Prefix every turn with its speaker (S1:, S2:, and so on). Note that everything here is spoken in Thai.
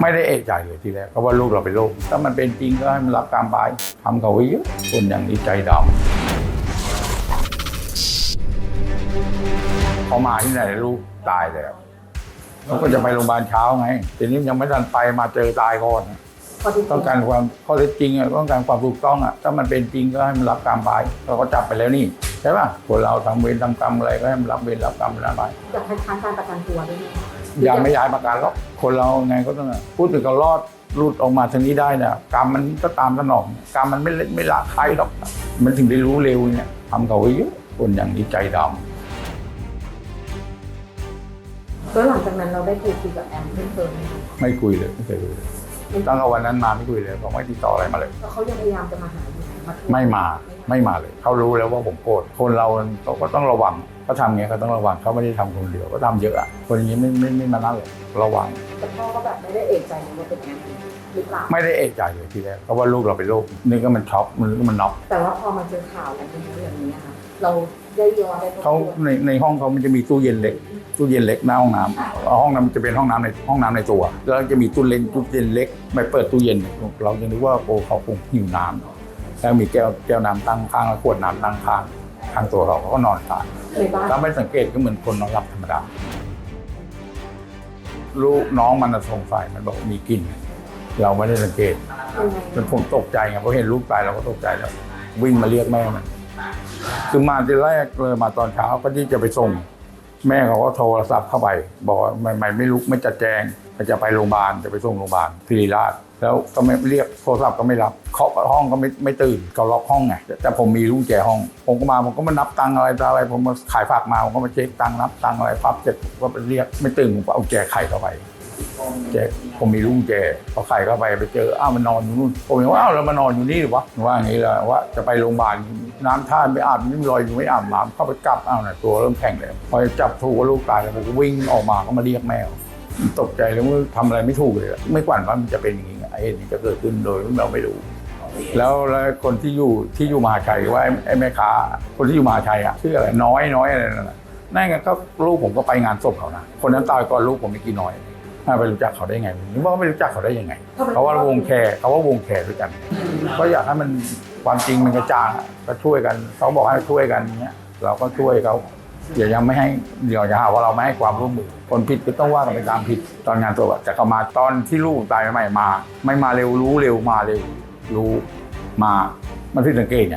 S1: ไม่ได้เอะใจเลยทีแรกเพราะว่าลูกเราเป็นโรคถ้ามันเป็นจริงก็ให้มันรับกรรมไปทำเขาไว้เยอะคนอย่างนี้ใจดำพอมาที่ไหนลูกตายแล้วเขาก็จะไปโรงพยาบาลเช้าไงทีนี้ยังไม่ทันไปมาเจอตายก่อน
S2: พอดี
S1: ต้องการความข้อเท็จจริงอะต้องการความถูกต้องอะถ้ามันเป็นจริงก็ให้มันรับกรรมไปเราก็จับไปแล้วนี่ใช่ป่ะคนเราทำเวรทำกรรมอะไรก็ให้มันรับเวรรับกรรมนั้นไป
S2: อยากให้ค้านการประกันตัวด้วยไหม คะ
S1: ยังไม่ย้ายประกันหรอกคนเราไงก็ต้องพูดถึงก็รอดรูดออกมาทางนี้ได้นะกรรมมันก็ตามสนองกรรมมันไม่เล็กไม่ละใครหรอกมันถึงได้รู้เร็วเนี่ยทำเขาไว้เยอะคนอย่างนี้ใจด
S2: แล้วหลังจากนั้นเราได้คุยคุยกับแอมเพิ่มเติมไหมคะำ
S1: ไม่คุยเลยไม่เคยคุยเลยตั้งแต่วันนั้นมาไม่คุยเลยเขาไม่ติดต่ออะไรมาเลย
S2: แล้วเขายังพยายามจะมาหาอยู่มาทวง
S1: ไม่มาไม่มาเลยเขารู้แล้วว่าผมโกรธคนเราเขาก็ต้องระวังเขาทำอย่างเงี้ยเขาต้องระวังเขาไม่ได้ทำคนเดียวเขาทำเยอะอะคนอย่างนี้ไม่ไม่ไม่มานั่นเลยระวัง
S2: แต่พ่อก็แบบไม่ได้เอกใจว่าเป็นแอมหรือเปล่า
S1: ไม่ได้เอะใจเลยทีแรกเพราะว่าลูกเราเป็นโรคนึกว่ามันช็อกนึกว่ามันน็อก
S2: แต่ว่าพอมาเจอข่าวอะไรอย่างนี้ค่ะ เราได้ย้อนได้ทบทวน
S1: เขาในในห้องเขามันจะมีตู้เย็นเล็กตู้เย็นเล็กหน้าห้องน้ำห้องน้ำจะเป็นห้องน้ำในห้องน้ำในตัว แล้วจะมีตู้เล่นตู้เย็นเล็กไม่เปิดตู้เย็นเราจะนึกว่าโอ้เขาคงหิวน้ำ แล้วมีแก้วแก้วน้ำตั้งข้างแล้วขวดน้ำตั้งข้างข้างตัวเขาเขาก็นอนตาย
S2: ในบ้าน
S1: ถ้าไม่สังเกตก็เหมือนคนนอนหลับธรรมดา ลูกน้องมันน่ะสงสัยมันบอกมีกลิ่นเราไม่ได้สังเกต
S2: ยังไง
S1: จนผมตกใจไงเพราะเห็นลูกตายเราก็ตกใจแล้ว วิ่งมาเรียกแม่มันคือมาทีแรกเลยมาตอนเช้าก็ที่จะไปส่ง แม่เขาก็โทรศัพท์เข้าไป บอกว่าไม่ไม่ไม่ลุกไม่จัดแจงจะไปโรงพยาบาลจะไปส่งโรงพยาบาลพิริราชแล้วก็ไม่เรียกโทรศัพท์ก็ไม่รับเคาะห้องก็ไม่ไม่ตื่นเขาล็อกห้องไงแต่ผมมีลูกแจห้อง ผมก็มาผมก็มานับตังอะไรอะไร ผมมาขายฝากมาผมก็มาเช็คตังนับตังอะไรปั๊บเสร็จผมก็ไปเรียกไม่ตื่นผมก็เอาแจไข่เข้าไปแจผมมีลุงแจพอไข่เข้าไปไปเจออ้าวมันนอนอยู่นู่นผมยังว่าอ้าวแล้วมานอนอยู่นี่หรือวะว่าอย่างนี้แหละว่าจะไปโรงพยาบาล น้ำท่าไม่อาบนี่ลอยอยู่ไม่อาบน้ำเข้าไปกลับอ้าวน่ะตัวเริ่มแข็งเลยพอจับถูกว่าลูกตายแล้วผมก็วิ่งออกมาก็มาเรียกแม่ตกใจเลยว่าทำอะไรไม่ถูกเลยอะไม่กวันว่ามันจะเป็นอย่างนี้ไงไอ้เหตุนี้จะเกิดขึ้นโดยเราไม่รู้แล้วแล้วคนที่อยู่ที่อยู่มหาชัยว่าไอ้ไอ้แม่ค้าคนที่อยู่มหาชัยอะชื่ออะไรน้อยน้อยอะไรนั่นน่ะนั่นไงก็ลูกผมก็ไปงานศพเขานะคนนั้นตายก่อนลูกผมไม่กี่น้อยถ้าไปรู้จักเขาได้ไงนึกว่าไม่รู้จักเขาได้ยังไง เขาว่าวงแคร์เขาว่าวงแคร์ด้วยกัน ก็อยากให้มัน ความจริงมันกระจ่างอะก็ช่วยกันเขาบอกให้ช่วยกันเนี้ยเราก็ช่วยเขาอย่ายังไม่ให้เดี๋ยวจะหาว่าเราไม่ให้ความร่วมมือคนผิดก็ต้องว่ากันไปตามผิดตอนงานตัวแต่เขามาตอนที่ลูกตายใหม่มา ไม่มาเร็วรู้เร็วมาเร็วรู้มามันผิดสังเกตไง